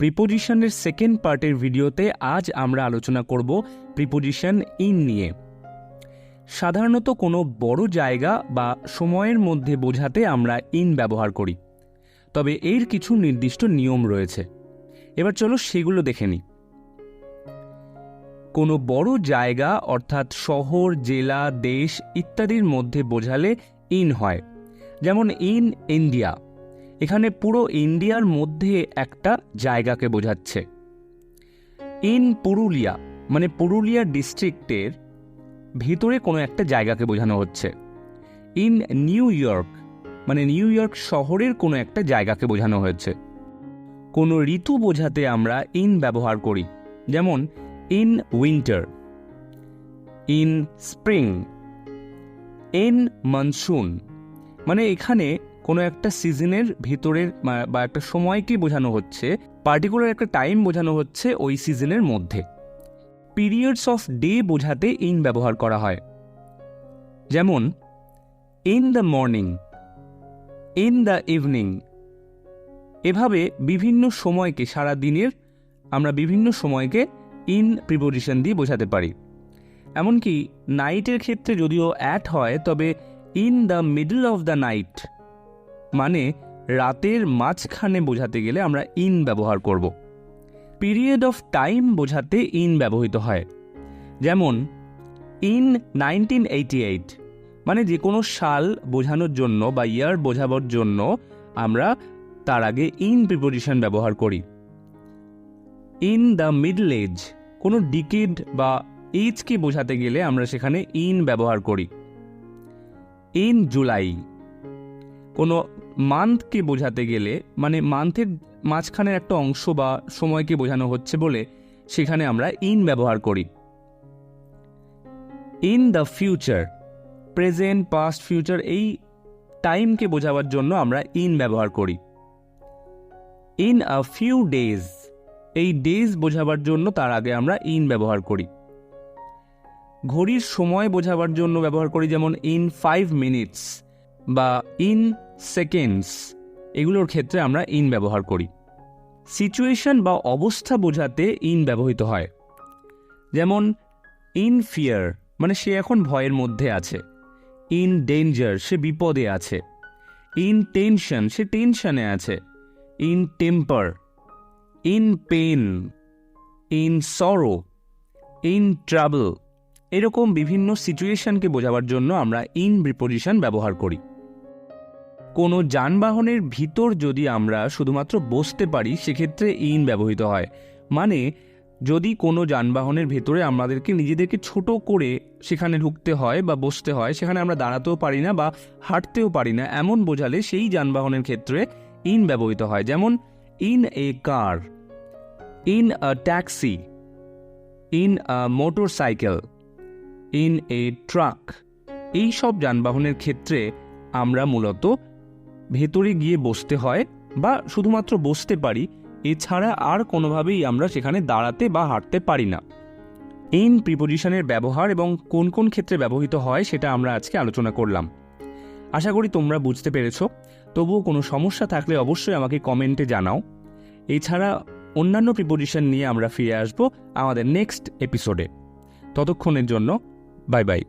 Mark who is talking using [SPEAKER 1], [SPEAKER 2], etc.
[SPEAKER 1] প্রিপোজিশনের second পার্টের ভিডিওতে আজ আমরা আলোচনা করব প্রিপোজিশন ইন নিয়ে। সাধারণত কোনো বড় জায়গা বা সময়ের মধ্যে বোঝাতে আমরা ইন ব্যবহার করি, তবে এর কিছু নির্দিষ্ট নিয়ম রয়েছে। এবার চলো সেগুলো দেখে নিই। কোনো বড় জায়গা অর্থাৎ শহর, জেলা, দেশ ইত্যাদির মধ্যে বোঝালে ইন হয়, যেমন ইন ইন্ডিয়া এখানে পুরো ইন্ডিয়ার মধ্যে একটা জায়গাকে বোঝাচ্ছে। ইন পুরুলিয়া মানে পুরুলিয়া ডিস্ট্রিক্টের ভিতরে কোনো একটা জায়গাকে বোঝানো হচ্ছে। ইন নিউ ইয়র্ক মানে নিউ ইয়র্ক শহরের কোনো একটা জায়গাকে বোঝানো হয়েছে। কোনো ঋতু বোঝাতে আমরা ইন ব্যবহার করি, যেমন in winter, in spring, in monsoon মানে এখানে কোনো একটা সিজনের ভিতরের বা- একটা সময়কে বোঝানো হচ্ছে পার্টিকুলার একটা টাইম বোঝানো হচ্ছে ওই সিজনের মধ্যে। পিরিয়ডস অফ ডে বোঝাতে ইন ব্যবহার করা হয়। যেমন in the morning in the evening এভাবে বিভিন্ন সময়কে, সারা দিনের আমরা বিভিন্ন সময়কে ইন প্রিপোজিশন দিয়ে বোঝাতে পারি। এমনকি নাইটের ক্ষেত্রে যদিও অ্যাট হয়, তবে in the middle of the night মানে রাতের মাঝখানে বোঝাতে গেলে আমরা ইন ব্যবহার করব। পিরিয়ড অফ টাইম বোঝাতে ইন ব্যবহৃত হয়। যেমন ইন নাইনটিন এইটি এইট মানে যে কোনো সাল বোঝানোর জন্য বা ইয়ার বোঝাবার জন্য আমরা তার আগে ইন প্রিপোজিশন ব্যবহার করি। ইন দ্য মিডল এজ কোনো ডিকেড বা এজকে বোঝাতে গেলে আমরা সেখানে ইন ব্যবহার করি। ইন জুলাই কোনো মান্থকে বোঝাতে গেলে মানে মান্থের মাঝখানের একটা অংশ বা সময়কে বোঝানো হচ্ছে বলে সেখানে আমরা ইন ব্যবহার করি। In the future, present, past, future এই টাইমকে বোঝাবার জন্য আমরা ইন ব্যবহার করি। ইন আ ফিউ ডেজ, এই ডেজ বোঝাবার জন্য তার আগে আমরা ইন ব্যবহার করি। ঘড়ির সময় বোঝাবার জন্য ব্যবহার করি যেমন ইন ফাইভ মিনিটস বা ইন সেকেন্ডস এগুলোর ক্ষেত্রে আমরা ইন ব্যবহার করি। সিচুয়েশন বা অবস্থা বোঝাতে ইন ব্যবহৃত হয়। যেমন ইন ফিয়ার মানে সে এখন ভয়ের মধ্যে আছে। ইন ডেঞ্জার সে বিপদে আছে। ইন টেনশন সে টেনশনে আছে। In temper in pain in sorrow in trouble এরকম বিভিন্ন সিচুয়েশনকে বোঝাবার জন্য আমরা ইন প্রিপোজিশন ব্যবহার করি। কোনো যানবাহনের ভিতর যদি আমরা শুধুমাত্র বসতে পারি, সেক্ষেত্রে ইন ব্যবহৃত হয়। মানে যদি কোনো যানবাহনের ভেতরে আমাদেরকে নিজেদেরকে ছোট করে সেখানে ঢুকতে হয় বা বসতে হয়, সেখানে আমরা দাঁড়াতেও পারি না বা হাঁটতেও পারি না, এমন বোঝালে সেই যানবাহনের ক্ষেত্রে ইন ব্যবহৃত হয়। যেমন, in a car, in a taxi, in a motorcycle in a truck, এই সব যানবাহনের ক্ষেত্রে আমরা মূলত ভেতরে গিয়ে বসতে হয় বা শুধুমাত্র বসতে পারি, এছাড়া আর কোনোভাবেই আমরা সেখানে দাঁড়াতে বা হাঁটতে পারি না। ইন প্রিপোজিশনের ব্যবহার এবং কোন কোন ক্ষেত্রে ব্যবহৃত হয় সেটা আমরা আজকে আলোচনা করলাম। আশা করি তোমরা বুঝতে পেরেছ। তবুও কোনো সমস্যা থাকলে অবশ্যই আমাকে কমেন্টে জানাও। এছাড়া অন্যান্য প্রিপোজিশন নিয়ে আমরা ফিরে আসব আমাদের নেক্সট এপিসোডে। ততক্ষণের জন্য বাই বাই।